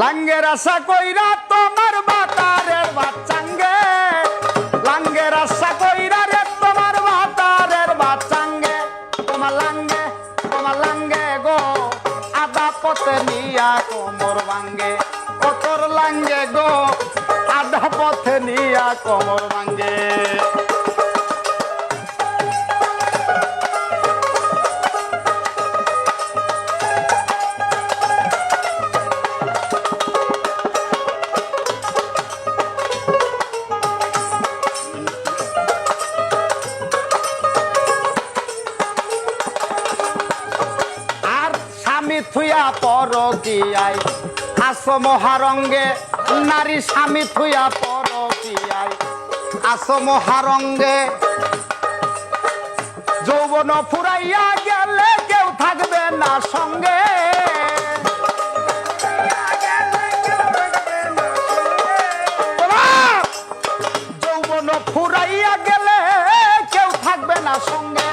লাঙ্গের আশা কইরা তোমার বাতারের বাচ্চাঙ্গে। লাঙ্গের আশা কইরা রে তোমার বাতারের বাচ্চাঙ্গে। তোমার লাঙ্গে তোমার লাঙ্গে গো আদা পথে নিয়া কোমর ভাঙ্গে। কতর লাঙ্গে গো আধা পথে নিয়া কোমর ভাঙ্গে। থুয়া পর কি আই আস মহারঙ্গে। নারী স্বামী থুয়া পর কি আই আস মহারঙ্গে যৌবন ফুরাইয়া গেলে কেউ থাকবে না সঙ্গে। যৌবন ফুরাইয়া গেলে কেউ থাকবে না সঙ্গে।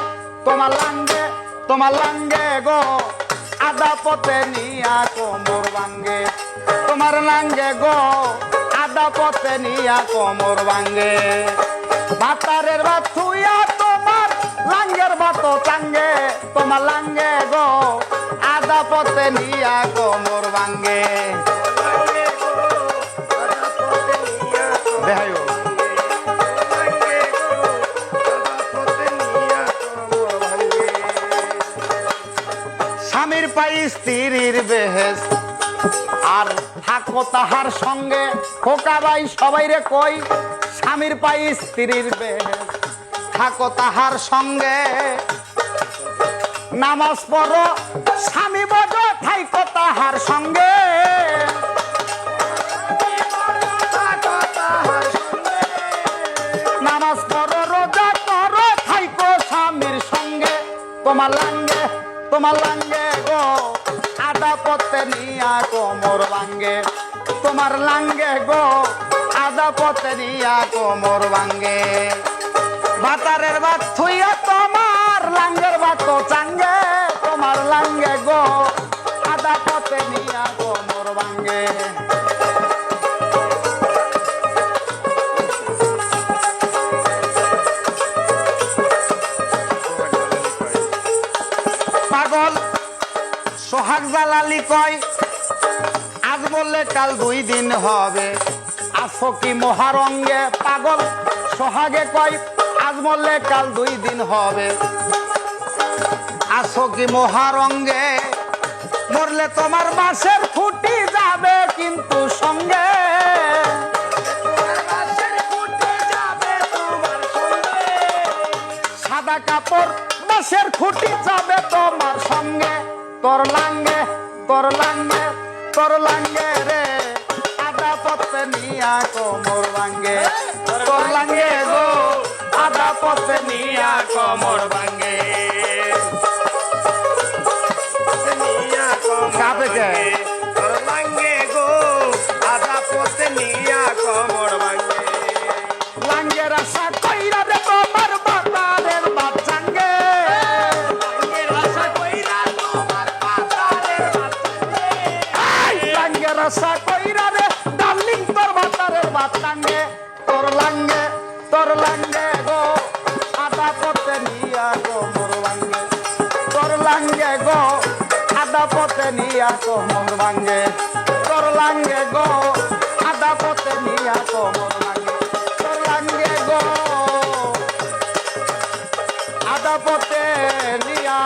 তোমার লাঙ্গে তোমার লাঙ্গে গো। আদা পথে নিয়া কোমর ভাঙ্গে। তোমার লাঙ্গে গো, আদা পথে নিয়া কোমর ভাঙ্গে। বাতারের ভাত থুইয়া তোমার লাঙ্গের ভাত চাঙ্গে। তোমার লাঙ্গে গো, আদা পথে নিয়া কোমর ভাঙ্গে। স্বামীর পাই স্ত্রীর বেহেস আর থাকো তাহার সঙ্গে। খোকা ভাই, সবাই রে কই? স্বামীর পাই স্ত্রীর বেহেস থাকো তাহার সঙ্গে। নামাজ পড়ো। স্বামী বজ থাইকো তাহার সঙ্গে। নামাজ পড়ো, রোজা করো থাইকো স্বামীর সঙ্গে। তোমার লাঙ্গে তোমার লাঙ্গে গো, আদা পথে নিয়া কোমর ভাঙ্গে তোমার লাঙ্গে গো, আদা পথে নিয়া কোমর ভাঙ্গে বাতারের ভাত থুইয়া তোমার লাঙ্গের ভাত তো চাঙ্গে, তোমার লাঙ্গে গো। সোহাগ জালালি কয়, আজ বললে কাল দুই দিন হবে। আসো কি মহারঙ্গে পাগল সোহাগে কয়, আজ বললে কাল দুই দিন হবে। আসো কি মহারঙ্গে, মরলে তোমার বাসের ফুটি যাবে কিন্তু সঙ্গে। সাদা কাপড় বাসের খুঁটি যাবে তোমার সঙ্গে। তোর লাঙ্গে তোর লাঙ্গে তোর লাঙ্গে রে। আদা পথে নিয়া কোমর ভাঙ্গে। তোর লাঙ্গে গো আদা পথে নিয়া কোমর ভাঙ্গে। গাবে লাঙ্গের কইরা রে, ডার্লিং তোর বাতারের বাচ্চাঙ্গে তোর লাঙ্গে তোর লাঙ্গে গো, আদা পথে নিয়া গো মোর ভাঙ্গে। তোর লাঙ্গে গো, আদা পথে নিয়া গো মোর ভাঙ্গে। তোর লাঙ্গে গো, আদা পথে নিয়া গো মোর ভাঙ্গে। তোর লাঙ্গে গো, আদা পথে নিয়া